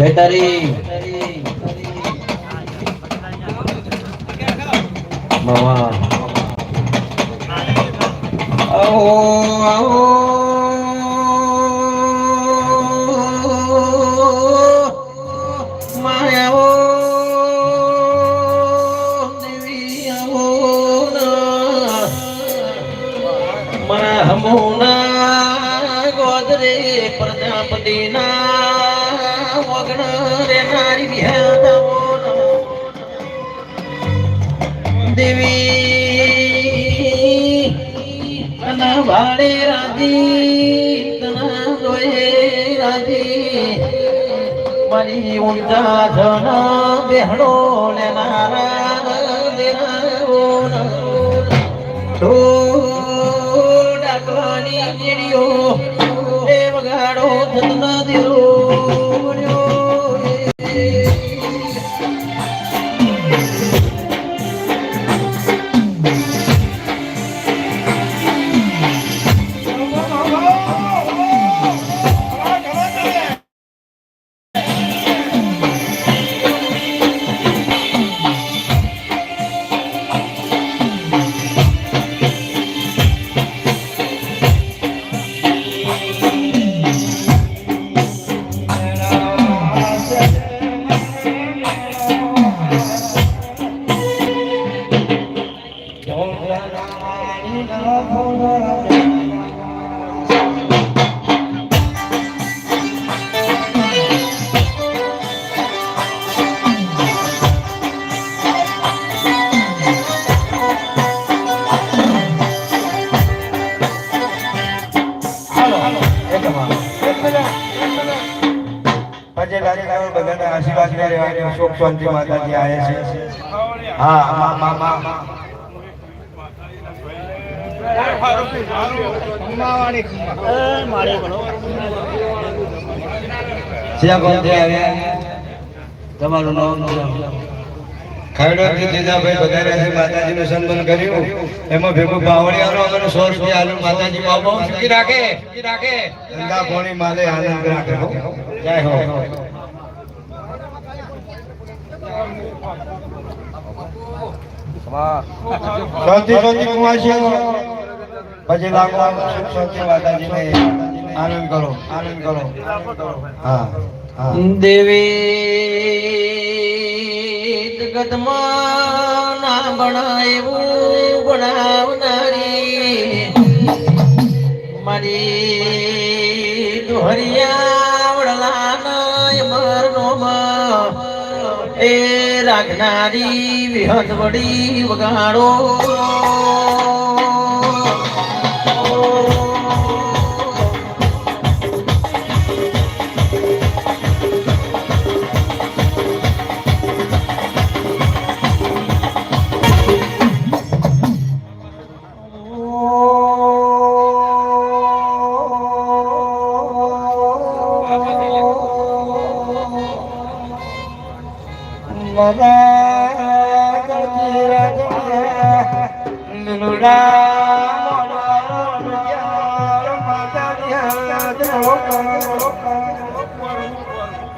જય તારી. મામા આવો આવો. માયાવો દેવી આવો ના. મારા ગોદરે પ્રજાપતિના દેવી ભાડે રાજી તના જોયે રાજી મારી ઊંચા ધન બેહણો લેનારા ઢોલ ડાકવાની ચીડીઓ એ વગાડો થતના રહ્યા માતાજી આવે છે. હા મા મા મા. તમારું નામ ખરડોથી જીજાભાઈ વધારે છે માતાજીનું સન્માન કર્યું. એમાં ભેગું બાવળિયાનો અમને સો રૂપિયા આલુ માતાજી બાબા સુખી રાખે. સુખી રાખે. ધંધા પોણી માલે આનંદ રાખે જય હો. પછી લાગો આનંદ કરો આનંદ કરો. હા દેવી જગતમાં ના બનાવું રાખનારી વિહત વડી વગાડો.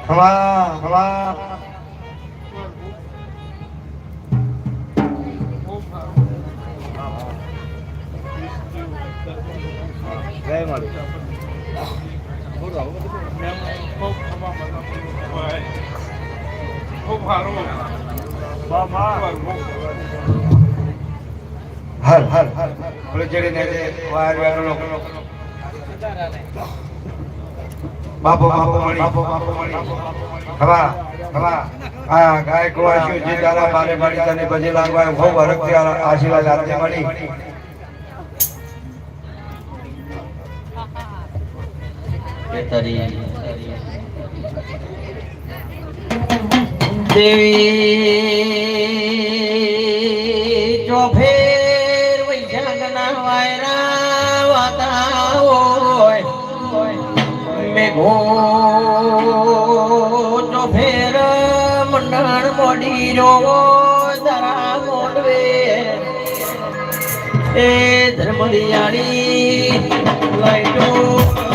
હવા હવા જય માતા ખૂબ સારું હર હર હર બોલો જેડી ને જે વાર વાર લોકો. બાપો બાપો મણી બાપો બાપો મણી હવા હવા આ ગાય કુવાશ્યું જે તારા બારે બારી તને બજે લાગવા ખૂબ હરખથી આશીર્વાદ આપજે મળી. તારી દેવી, જો ફેર વૈજાગના વાયરા વાતા હોય મેઘો જો ફેર મંડળ મોડી રો તારા મોડવે એ લાઈટો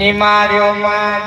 માર્યો માનું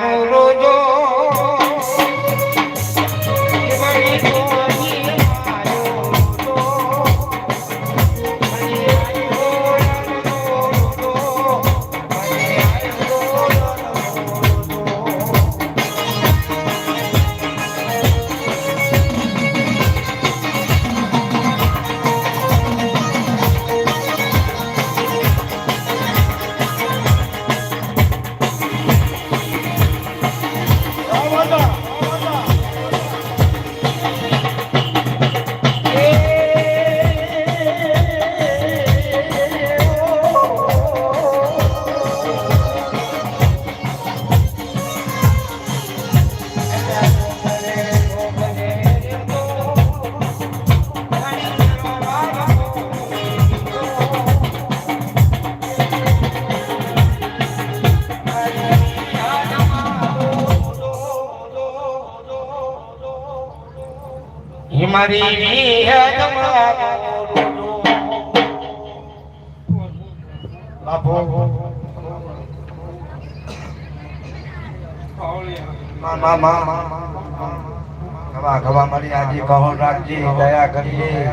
આજી કહો, રાખજે, દયા કરીએ.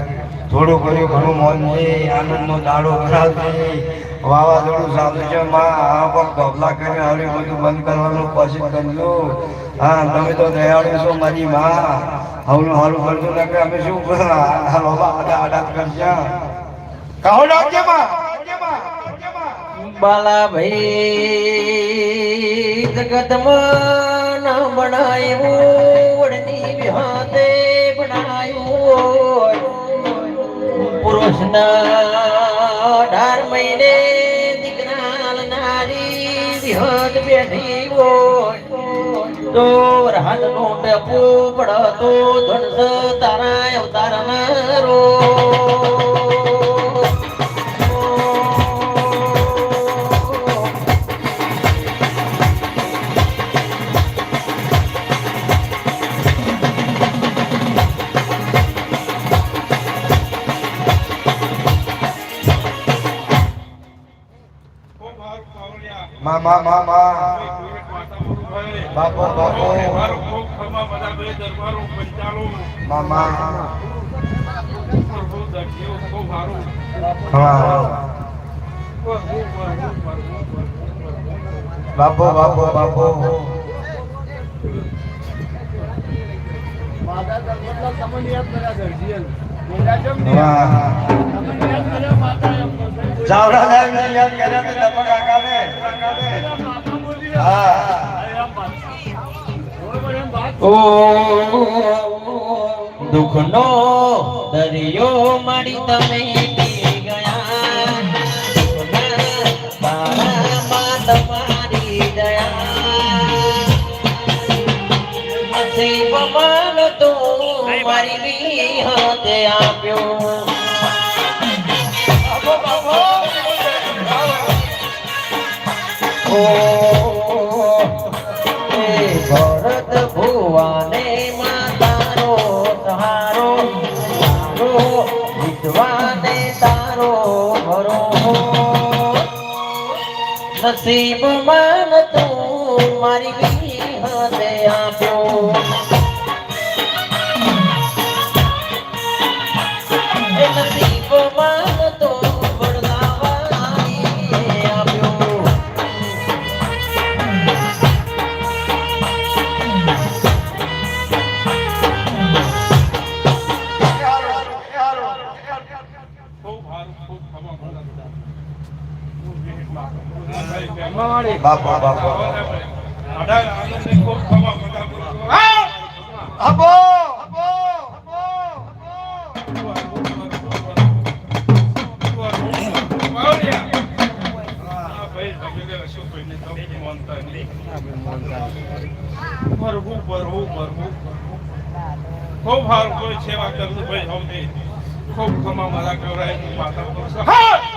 થોડું કર્યું ઘણું મોનજે આનંદનો દાડો કરાવજે વાવાઝોડું સાધુ છે માં. આ પણ ગભલા કરીને હવે બધું બંધ કરવાનું પછી કરજો. હા, તમે તો દયાળુ છો મારી માં. હવનું હાલું કરજો ને કે અમે શું હાલો આડા આડા કરશે કહો રાખજે માં બાલા ભાઈ જગતમાં ના બનાયું, વડની વિહાતે બનાયું પુરુષના અઢાર મહિને દીકરા નારી વિહત બેઠી હોય. તો રાત નો ટેપુ પડતો ધનસ તારા અવતાર રો મા મા મા માં. બાપો બાપો. મામા. હા બાપો બાપો બાપો. ચાવડા સાહેબને યાદ કર્યા તો ટપક કાકાને. હા. ઓ દુઃખનો દરિયો મારી તમે તમારી દયા તું મારી વિહતે આપ્યો. એ ભરત ભુવાને માતારો સહારો મારો વિધવાને તારો ભરો નસીબ માન તું મારી વિહતે આપ્યો બાપો. બાપો અબો ભરવું ભરવું ભરવું ખૂબ સારું કોઈ સેવા કરતું ભાઈ સૌથી ખૂબ ખમા મારા કવરાય માતા